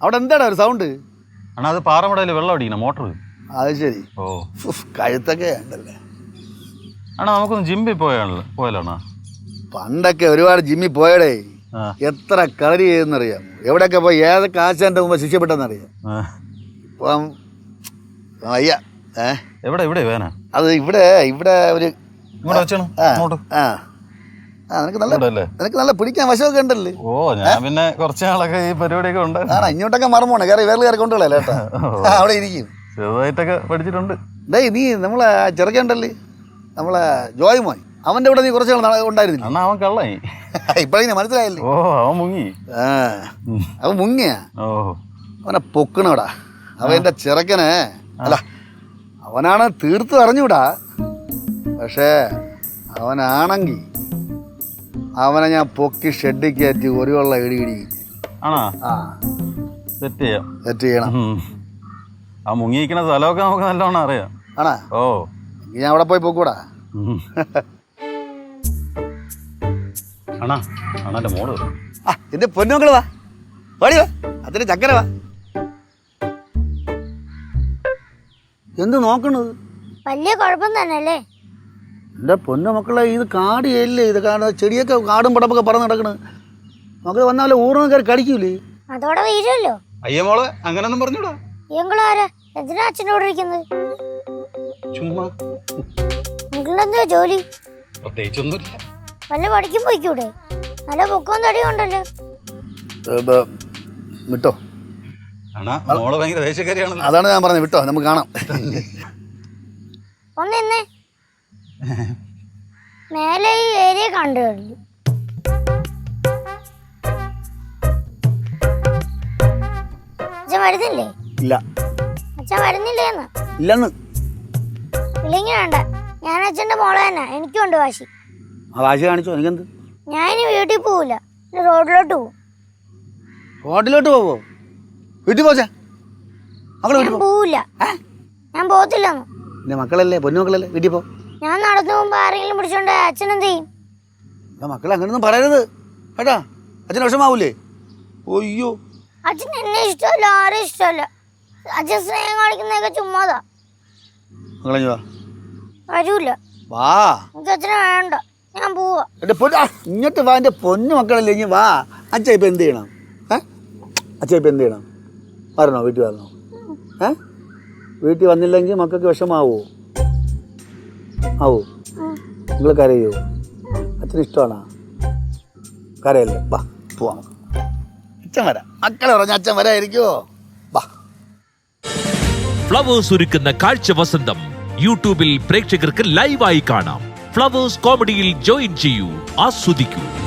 അവിടെ എന്താടാ ഒരു സൗണ്ട് അണ്ണാ അത് പാറമടയിൽ വെള്ളം അടിക്കണം മോട്ടർ അത് ശരി. ഓ. ഉഫ്, കഴുത്തൊക്കെ ഉണ്ടല്ലേ അണ്ണാ നമുക്കൊന്ന് ജിമ്മിൽ പോയാണല്ലോ പോയാലോണ്ണാ പണ്ടൊക്കെ ഒരുപാട് ജിമ്മിൽ പോയടേ ആ. എത്ര കളരി ചെയ്തെന്നറിയാം എവിടെയൊക്കെ പോയി? ഏതൊക്കെ ആശാന്റെ മുമ്പ് ശിക്ഷപ്പെട്ടെന്നറിയാം ആ. ഇപ്പം അയ്യ ഏ? എവിടെ ഇവിടെ വേന? അത് ഇവിടെ ഇവിടെ ഒരു ഇവിടെ വെച്ചാണ്? ആ അങ്ങോട്ട്? ആ ആ. നിനക്ക് നല്ല നിനക്ക് നല്ല പിടിക്കാൻ വശമൊക്കെ ഉണ്ടല്ലേ? ഓ ഞാൻ പിന്നെ കുറച്ച് നാളൊക്കെ ഈ പരിപാടിയൊക്കെ ഉണ്ട്. ആണോ ഇങ്ങോട്ടൊക്കെ മറമോണേ കയറി വേറെ കയറി കൊണ്ടുപോകലേ കേട്ടോ ആ, അവിടെ ഇരിക്കും. ചെറുതായിട്ടൊക്കെ പഠിച്ചിട്ടുണ്ട്. ഡേയ് നീ നമ്മളെ ചെറുക്കണ്ടല്ലേ നമ്മളെ ജോയ് മോൻ. അവന്റെ കൂടെ നീ കുറച്ച് നാൾ നാ- ഉണ്ടായിരുന്നില്ല? അണ്ണാ അവൻ കള്ളായി ഇപ്പോഴെങ്ങനെ മനസ്സിലായില്ലേ? ഓ അവൻ മുങ്ങി. ആ അവൻ മുങ്ങിയാ? ഓ. അവനെ പൊക്കണോടാ. അവന്റെ ചെറുക്കനെ. അല്ല അവനാണ് തീർത്ത് അറിഞ്ഞൂടാ. പക്ഷേ അവനാണെങ്കിൽ അവനെ ഞാൻ പൊക്കി ഷെഡിൽ കയറ്റി ഒരു വെള്ളം ഇടി ആണാ? ആ. സെറ്റ് ചെയ്യാം? സെറ്റ് ചെയ്യണം. ആ മുങ്ങിയിരിക്കുന്ന സ്ഥലമൊക്കെ നമുക്ക് നല്ലോണം അറിയാം. ആണാ? ഓ. ഞാൻ അവിടെ പോയി പൊക്കൂടാ. ഉം. അണ്ണാ മോൾ ആ എന്റെ പൊന്നുമക്കൾ വാ. ഓടി വാ. അതിന്റെ ചക്കര വാ. എന്ത് നോക്കണത്? വലിയ കുഴപ്പം തന്നെ അല്ലേ പൊന്നു മക്കളെ ഇത് കാടിയല്ലേ ഇത്? കാരണം ചെടിയൊക്കെ കാടും പടപ്പൊക്കെ പറന്ന് നടക്കണ്. മക്കൾ വന്നാലും ഊർന്ന് കയറി കടിക്കൂലേ? അതോടെ വീഴുമല്ലോ അയ്യ മോളെ അങ്ങനൊന്നും പറഞ്ഞൂടാ. നിങ്ങളാരാ എന്തിനാ അച്ഛനോട് ഇരിക്കുന്നത് ചുമ്മാ. നിങ്ങളെന്താ ജോലി? പ്രത്യേകിച്ചൊന്നുമില്ല. വല്ല പഠിക്കും പോയിക്കൂടെ? നല്ല പൊക്കവും തടിയും ഉണ്ടല്ലോ. വിട്ടോ? അണ്ണാ മോൾ ഭയങ്കര ദേശക്കാരിയാണല്ലോ അതാണ് ഞാൻ പറഞ്ഞത് വിട്ടോ? നമുക്ക് കാണാം. ഒന്ന് നിന്നേ മേലെ ഈ ഏരിയ കണ്ടു കഴിഞ്ഞു. അച്ഛൻ വരുന്നില്ലേ? ഇല്ല. അച്ഛൻ വരുന്നില്ലേന്ന്? ഇല്ലെന്ന്. ഇല്ലെങ്കിൽ വേണ്ട. ഞാൻ അച്ഛന്റെ മോളെ തന്നെ. എനിക്കുണ്ട് വാശി. ആ വാശി കാണിച്ചോ? എനിക്കെന്ത്? ഞാൻ ഇനി വീട്ടിൽ പോവില്ല റോഡിലോട്ട് പോവും. റോഡിലോട്ട് പോവോ? വീട്ടിൽ പോച്ചാ മക്കളെ വീട്ടിൽ പോവില്ല ഞാൻ പോകത്തില്ലെന്ന്. എന്റെ മക്കളല്ലേ? പൊന്നുമക്കളല്ലേ വീട്ടിൽ പോ. ഞാൻ നടന്നു പോകുമ്പോ ആരെങ്കിലും പിടിച്ചോണ്ട് അച്ഛൻ എന്ത് ചെയ്യും? മക്കൾ അങ്ങനൊന്നും പറയരുത്. കേട്ടാ? അച്ഛൻ വിഷമാവൂലേ? ഒയ്യോ അച്ഛൻ എന്നെ ഇഷ്ടമല്ല ആരും ഇഷ്ടമല്ല. അച്ഛൻ സ്നേഹം കാണിക്കുന്നതൊക്കെ ചുമ്മാതാ. മക്കളെ വാ. വരൂല. വാ. എനിക്ക് അച്ഛനെ വേണ്ട. ഞാൻ പോവാ. എന്റെ പൊന്ന് ആ, ഇങ്ങോട്ട് വാ എന്റെ പൊന്നു മക്കളല്ലേ ഇനി വാ. അച്ഛ ഇപ്പൊ എന്ത് ചെയ്യണം? ഏ? അച്ഛ ഇപ്പൊ എന്ത് ചെയ്യണം? വരണോ വീട്ടിൽ വരണോ? ഏ? വീട്ടിൽ വന്നില്ലെങ്കിൽ മക്കൾക്ക് വിഷമാവോ? ആവോ. നിങ്ങൾ കരയോ? അച്ഛന് ഇഷ്ടമാണോ? കരയല്ലേ? ബാ പോവാം അച്ഛൻ വരാം. മക്കളെ പറഞ്ഞ അച്ഛൻ വരായിരിക്കോ വാ ഫ്ലവേഴ്സ് ഒരുക്കുന്ന കാഴ്ച വസന്തം യൂട്യൂബിൽ പ്രേക്ഷകർക്ക് ലൈവായി കാണാം. ഫ്ലവേഴ്സ് കോമഡിയിൽ ജോയിൻ ചെയ്യൂ. ആസ്വദിക്കൂ.